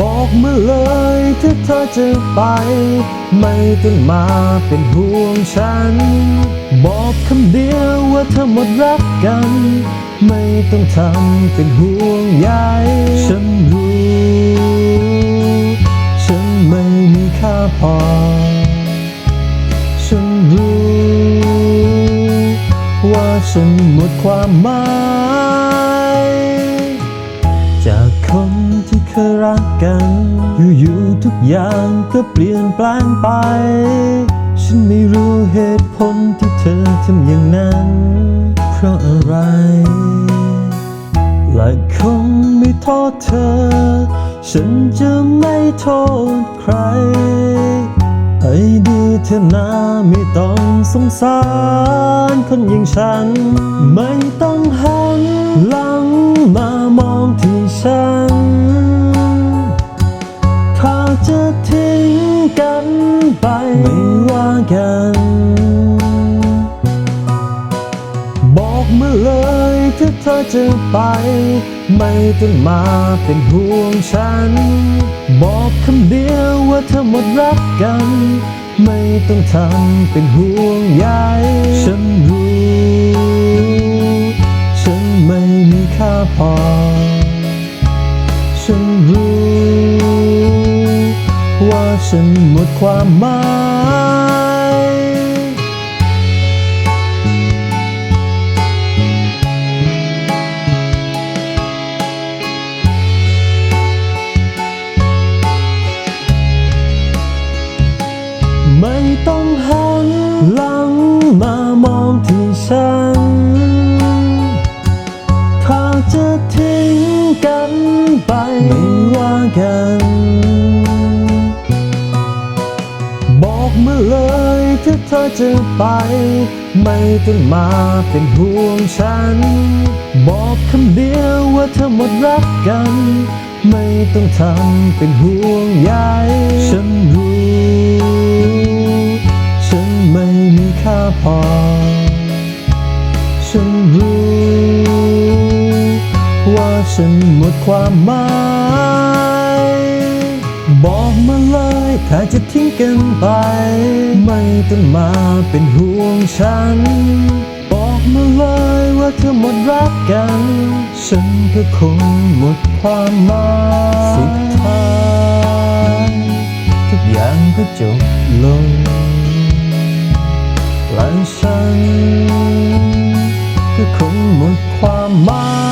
บอกมาเลยถ้าเธอจะไป ไม่ต้องมาเป็นห่วงฉัน บอกคำเดียวว่าเธอหมดรักกัน ไม่ต้องทำเป็นห่วงใยฉันรู้ ฉันไม่มีค่าพอ ฉันรู้ ว่าฉันหมดความหมาย กัน อยู่ๆทุกอย่างก็เปลี่ยนแปลงไป ฉันไม่รู้เหตุผลที่เธอทำอย่างนั้น เพราะอะไร และคงไม่โทษเธอ ฉันจะไม่โทษใครให้ดีเธอนาไม่ต้องสงสารคนอย่างฉัน ไม่ต้อง จะทิ้งกันไปไม่ว่ากัน บอกมาเลยถ้าเธอจะไป ไม่ต้องมาเป็นห่วงฉัน บอกคำเดียวว่าเธอหมดรักกัน ไม่ต้องทำเป็นห่วงใยฉันรู้ ฉันหมดความหมายไม่ต้องหันหลังมามองที่ฉัน ถ้าจะทิ้งกันไปไม่ว่ากัน เลยถ้าเธอจะไป ไม่ต้องมาเป็นห่วงฉัน บอกคำเดียวว่าเธอหมดรักกัน ไม่ต้องทำเป็นห่วงใยฉันรู้ ฉันไม่มีค่าพอ ฉันรู้ ว่าฉันหมดความหมาย ถ้าจะทิ้งกันไป ไม่ต้องมาเป็นห่วงฉัน บอกมาเลยว่าเธอหมดรักกัน ฉันก็คงหมดความหมายสุดท้ายทุกอย่างก็จบลงและฉันก็คงหมดความหมาย